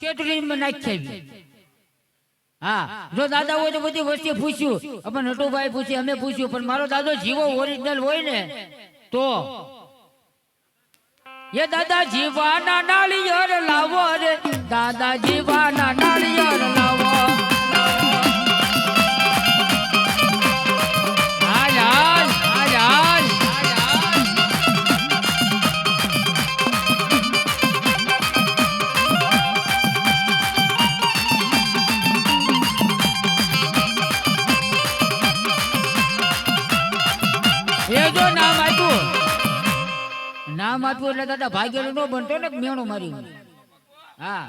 કેટરીમાં નાખી હા, જો દાદા હોય તો બધી વસ્તી પૂછ્યું. પણ નટુભાઈ પૂછ્યું, અમે પૂછ્યું, પણ મારો દાદો જીવો ઓરિજિનલ હોય ને, તો? એ દાદા જીવાના નાળિયેર લાવો રે, દાદા જીવાના નાળિયેર લાવો આપ્યું એટલે દાદા ભાગેલું ન બનતો ને મેણું માર્યું હા.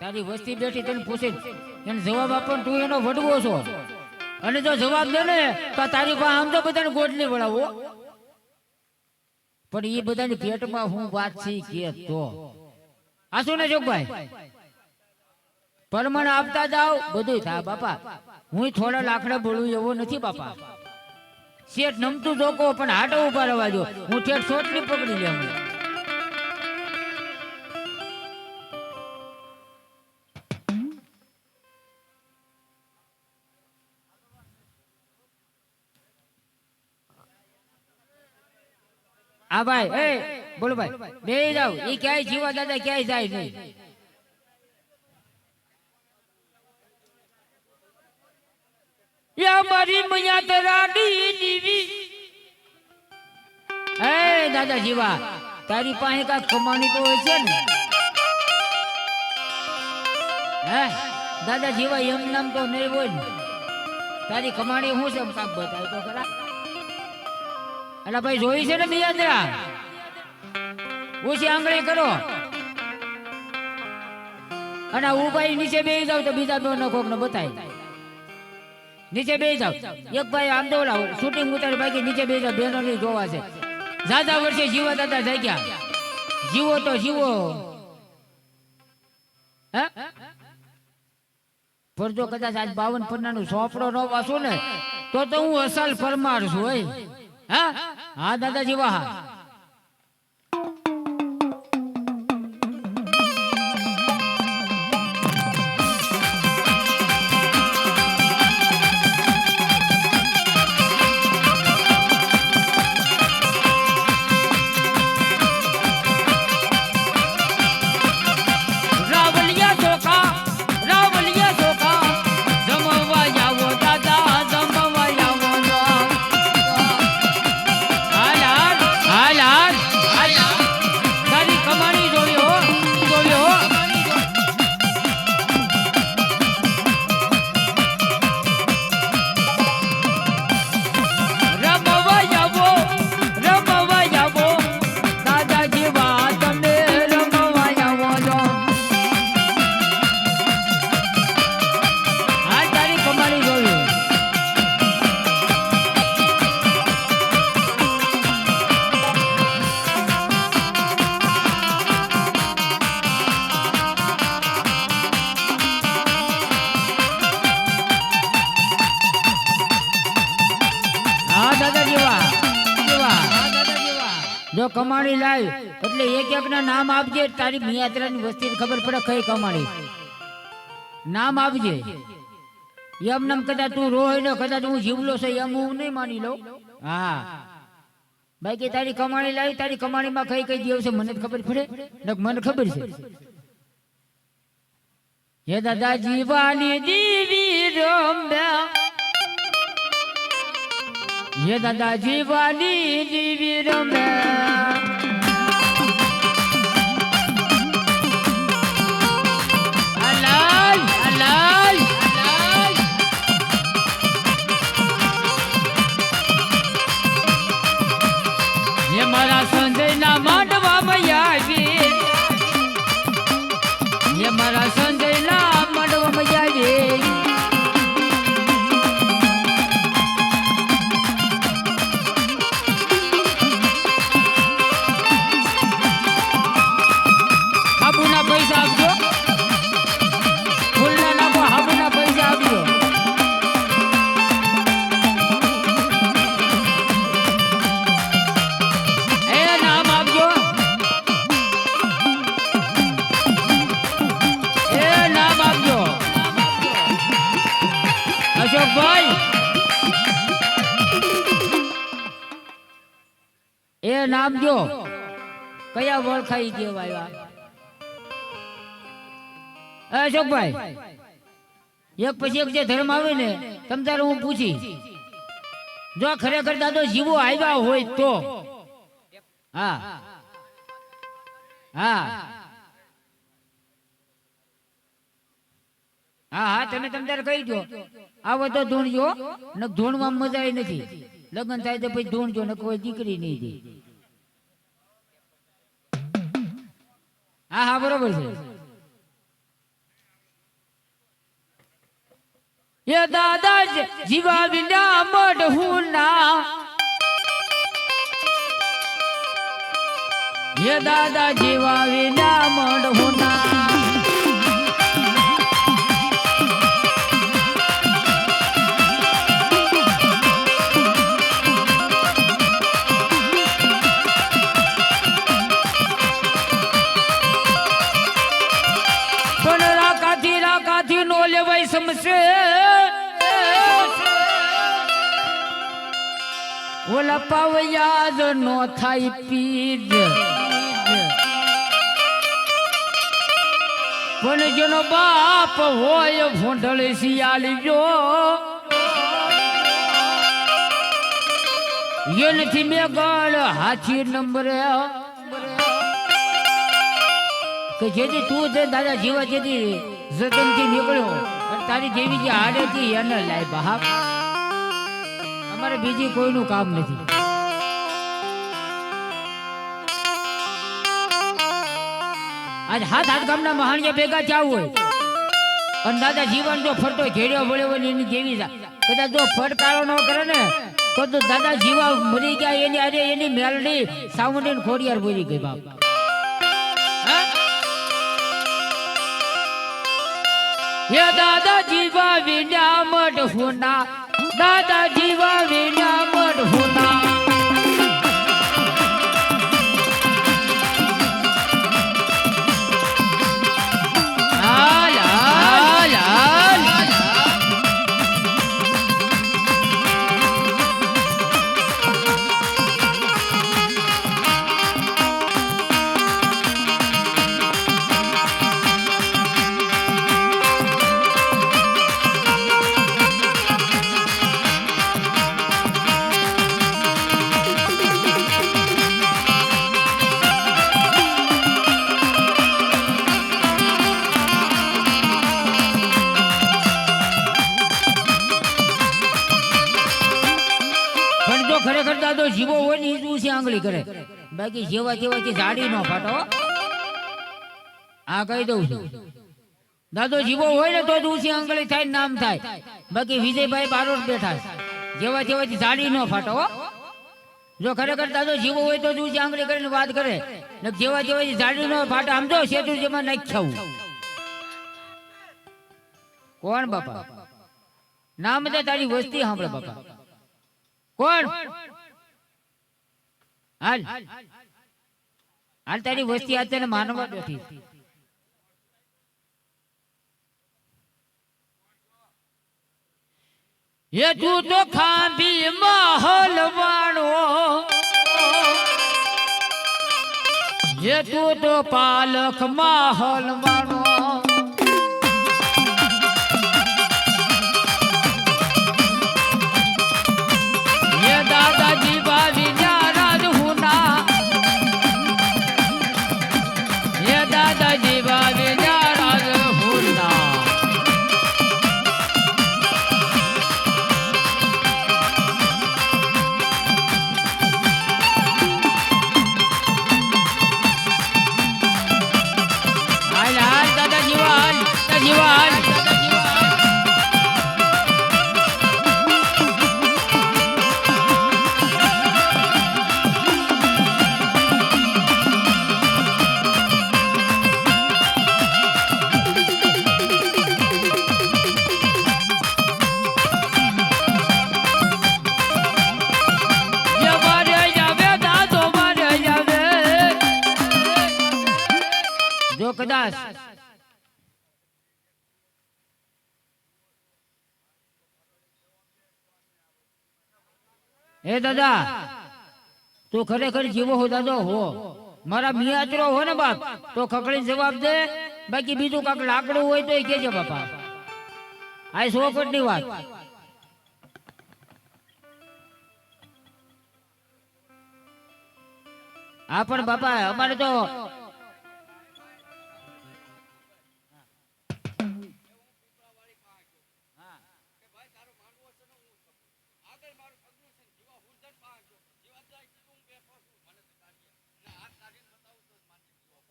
તારી વસ્તી બેઠી તને પૂછે એને જવાબ આપો તું એનો વડવો છો. અને જો જવાબ દે ને, તો તારી પાસે આમ તો બધાને ગોટલી વળાવો. પણ એ બધાની પેટમાં હું વાત છે કે તો. આ શું ને જોગભાઈ? પરમાણ આપતા જાઓ બધું થાય બાપા. હું થોડા લાકડા બોલું એવો નથી બાપા. શેઠ નમતું જોકો, પણ હાટો ઊભા રહેવા દો હું ઠેઠ સોટલી પકડી લે. હા ભાઈ, એ, બોલો ભાઈ. બે જાવ એ ક્યાંય જીવા દાદા ક્યાંય જાય નહીં. યા મૈયા રાડી જીવી. હે દાદા જીવા તારી પાસે કા કમાણી તો હોય છે ને? હે દાદા જીવા એમ નામ તો નહીં હોય તારી કમાણી શું છે? એમ કાંઈક બતાય તો ખરા. એટલે ભાઈ, જોઈ છે ને મિયાદરા ઓછી આંગળી કરો. અને ઉભાઈ નીચે બેસી જાવ તો બીજા બે કોક ને બતાય. નીચે બે જાવ એક ભાઈ આમ ઓલા શૂટિંગ ઉતારી બાકી નીચે બે જાવ બેનો ની જોવા છે. દાદા વર્ષે જીવા દાદા થઈ ગયા જીવો તો જીવો. પણ કદાચ આજ બાવન પન્નાનું સોપડો ન વાસું ને, તો તો હું અસલ પરમાર છું હા? હા દાદા જીવા હા જો કમાણી લાય, એટલે એક એક ના નામ આપજે, તારી મિયાત્રાની વસ્તી ખબર પડે કઈ કમાણી. નામ આપજે. એમ નામ કદાચ તું રોય ને, કદાચ હું જીવલો છે, એમ હું નહીં માની લઉં. હા. બાકી તારી કમાણી લાવી તારી કમાણીમાં કઈ કઈ દેવ મને ખબર પડે. ને મને ખબર છે. હે દાદા જીવાની દીવી રમ્યા. દીવી રમ્યા અલાલ અલાલ અલાલ મારા સંજયના માંડવામાં એ નામ જો કયા વળખાઈ કહેવાય એ અશોકભાઈ, એક પછી એક જે ધર્મ આવે ને, તમ તારે હું પૂછી. જો ખરેખર દાદો જીવો આવ્યા હોય તો. હા. હા. હા હા, તમે તમ તારે કહી દો. આવો તો ધૂણજો. ને ધૂણમાં મજા નથી. લગ્ન થાય તો પછી ધૂણજો ને કોઈ દીકરી નહીં દે. હા હા, બરોબર છે. એ દાદા જ જીવા વિના મઢું ના. એ દાદા જીવા વિના મઢું ના. સમશે ઓલા પાવયા જ નો થાય પીજ. પણ જેનો બાપ હોય ભોંડળ શિયાળી જો એનથી મેં ગળ હાથી નંબરે કે જેથી તું છે દાદા જીવા જેથી જતનથી નીકળ્યો. તારી જેવી જે હાડે હતી એને લાય બાપ અમારે બીજી કોઈનું કામ નથી. આજ હાથ હાથ ગામના મહાણિયા ભેગા થયા હોય. અને દાદા જીવન જો ફરતો ઘેડ્યો વળ્યો હોય એની જેવી. કદાચ જો ફટકારો ન કરે ને, તો દાદા જીવા મરી ગયા, એની અરે એની મેલડી સાવંડી ને ખોડિયાર બોલી ગઈ બાપ. હે દાદા જીવા વિના મઢ હુના દાદા જીવા વિના ખરેખર દાદો જીવો હોય ને એ જ આંગળી કરે. બાકી જેવા જેવાથી જાડી ન ફાટો. આ કહી દઉં છું. દાદો જીવો હોય ને, તો જ આંગળી થાય નામ થાય. બાકી વિજયભાઈ બારોટ બેઠા. જેવા જેવાથી જાડી ન ફાટો જો ખરેખર દાદો જીવો હોય, તો જ ઊંચી આંગળી કરીને વાત કરે. ને જેવા જેવાથી ઝાડી ન ફાટે, આમ જો સેતુ જેમાં નાખ્યાવું કોણ બાપા? નામ તારી વસ્તી સાંભળે બાપા. કોણ? હાલ. હાલ તારી વસ્તી આ તને માનવા નથી એ તું તો ખાંભી માહોલ વાળો. એ તું તો પાલક માહોલ વાળો. да, да. કદાચ. હે દાદા, તું ખરેખર જીવો હો દાદો, હો. મારા મિયાત્રો હો ને બાપ, તો ખકડી જવાબ દે, બાકી બીજું કાંક લાકડું હોય તો કેજે બાપા. આ સોકટની વાત. હા પણ બાપા, અમારે તો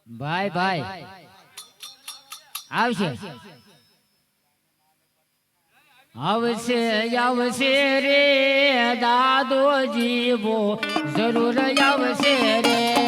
ભાઈ ભાઈ. આવશે. આવશે આવશે રે દાદો જીવો જરૂર આવશે રે.